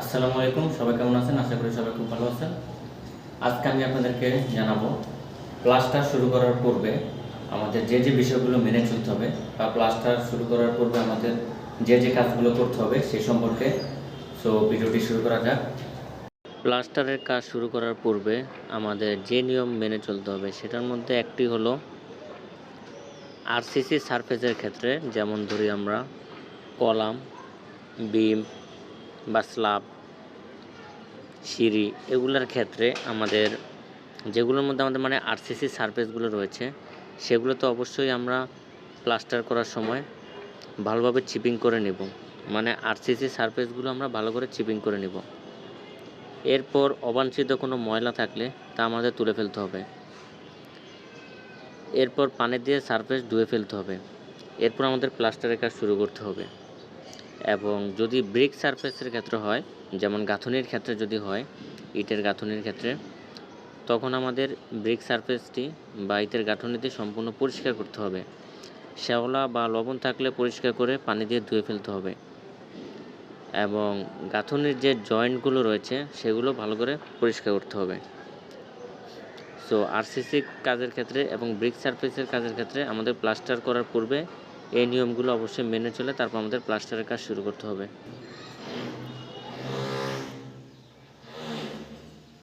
আসসালামু আলাইকুম, সবাই কেমন আছেন? আশা করি সবাই খুব ভালো আছেন। আজকে আমি আপনাদেরকে জানাব, প্লাস্টার শুরু করার পূর্বে আমাদের যে যে বিষয়গুলো মেনে চলতে হবে বা প্লাস্টার শুরু করার পূর্বে আমাদের যে যে কাজগুলো করতে হবে সে সম্পর্কে। সো ভিডিওটি শুরু করা যাক। প্লাস্টারের কাজ শুরু করার পূর্বে আমাদের যে নিয়ম মেনে চলতে হবে সেটার মধ্যে একটি হলো আরসিসি সারফেসের ক্ষেত্রে, যেমন ধরি আমরা কলাম, বিম বা স্ল্যাব সিঁড়ি এগুলোর ক্ষেত্রে আমাদের যেগুলোর মধ্যে আমাদের মানে আরসিসি সারফেসগুলো রয়েছে, সেগুলো তো অবশ্যই আমরা প্লাস্টার করার সময় ভালোভাবে চিপিং করে নেব। মানে আরসিসি সারফেসগুলো আমরা ভালো করে চিপিং করে নেব। এরপর অবাঞ্ছিত কোনো ময়লা থাকলে তা আমাদের তুলে ফেলতে হবে। এরপর পানি দিয়ে সারফেস ধুয়ে ফেলতে হবে। এরপর আমাদের প্লাস্টারের কাজ শুরু করতে হবে। এবং যদি ব্রিক সারফেসের ক্ষেত্রে হয়, যেমন গাঁথনির ক্ষেত্রে যদি হয়, ইটের গাঁথনির ক্ষেত্রে, তখন আমাদের ব্রিক সারফেসটি বা ইটের গাঁথনিটি সম্পূর্ণ পরিষ্কার করতে হবে। শ্যাওলা বা লবণ থাকলে পরিষ্কার করে পানি দিয়ে ধুয়ে ফেলতে হবে। এবং গাঁথনির যে জয়েন্টগুলো রয়েছে, সেগুলো ভালো করে পরিষ্কার করতে হবে। সো আরসিসি কাজের ক্ষেত্রে এবং ব্রিক সারফেসের কাজের ক্ষেত্রে আমাদের প্লাস্টার করার পূর্বে এই নিয়মগুলো অবশ্যই মেনে চলে তারপর আমাদের প্লাস্টারের কাজ শুরু করতে হবে।